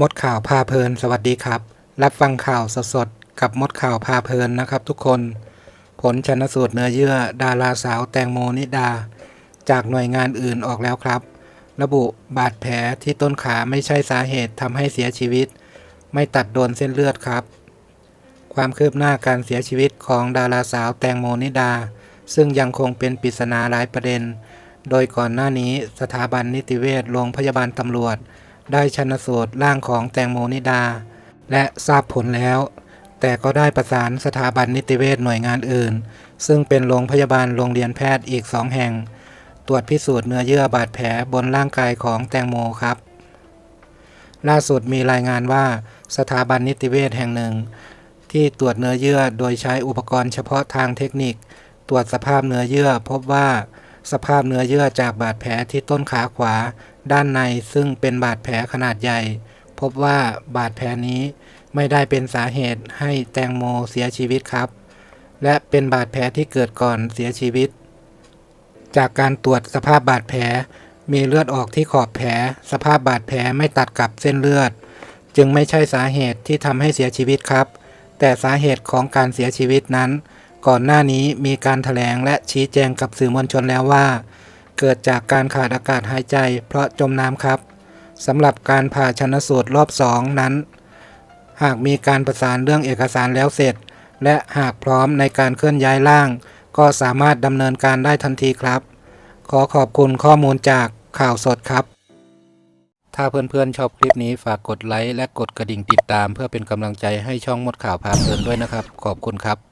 มดข่าวพาเพลิน สวัสดีครับ รับฟังข่าวสดๆ กับมดข่าวพาเพลินนะครับทุกคน ผลชนสูตรเนื้อเยื่อ ดาราสาวแตงโมนิดา จากหน่วยงานอื่นออกแล้วครับ ระบุบาดแผลที่ต้นขาไม่ใช่สาเหตุทำให้เสียชีวิต ไม่ตัดโดนเส้นเลือดครับ ความคืบหน้าการเสียชีวิตของดาราสาวแตงโมนิดา ซึ่งยังคงเป็นปริศนาหลายประเด็น โดยก่อนหน้านี้สถาบันนิติเวชโรงพยาบาลตำรวจ ได้ชันสูตรร่างของแตงโมนิดา และทราบผลแล้ว แต่ก็ได้ประสานสถาบันนิติเวชหน่วยงานอื่น ซึ่งเป็นโรงพยาบาลโรงเรียนแพทย์อีกสองแห่ง ตรวจพิสูจน์เนื้อเยื่อบาดแผลบนร่างกายของแตงโมครับ ล่าสุดมีรายงานว่าสถาบันนิติเวชแห่งหนึ่ง ที่ตรวจเนื้อเยื่อโดยใช้อุปกรณ์เฉพาะทางเทคนิค ตรวจสภาพเนื้อเยื่อพบว่าสภาพเนื้อเยื่อจากบาดแผลที่ต้นขาขวา ด้านในซึ่งเป็นบาดแผลขนาดใหญ่ พบว่าบาดแผลนี้ไม่ได้เป็นสาเหตุให้แตงโมเสียชีวิตครับ และเป็นบาดแผลที่เกิดก่อนเสียชีวิต จากการตรวจสภาพบาดแผล มีเลือดออกที่ขอบแผล สภาพบาดแผลไม่ตัดกับเส้นเลือด จึงไม่ใช่สาเหตุที่ทำให้เสียชีวิตครับ แต่สาเหตุของการเสียชีวิตนั้น ก่อนหน้านี้มีการถแถลงและชี้แจงกับสื่อมวลชนแล้วว่า เกิดจากการขาดอากาศหายใจ เพราะจมน้ำครับสำหรับการผ่าชนสูตรรอบสองนั้น หากมีการประสานเรื่องเอกสารแล้วเสร็จ และหากพร้อมในการเคลื่อนย้ายร่าง ก็สามารถดำเนินการได้ทันทีครับ ขอขอบคุณข้อมูลจากข่าวสดครับ ถ้าเพื่อนๆชอบคลิปนี้ฝากกดไลค์และกดกระดิ่งติดตาม เพื่อเป็นกำลังใจให้ช่องมดข่าวพาเพลินด้วยนะครับ ขอบคุณครับ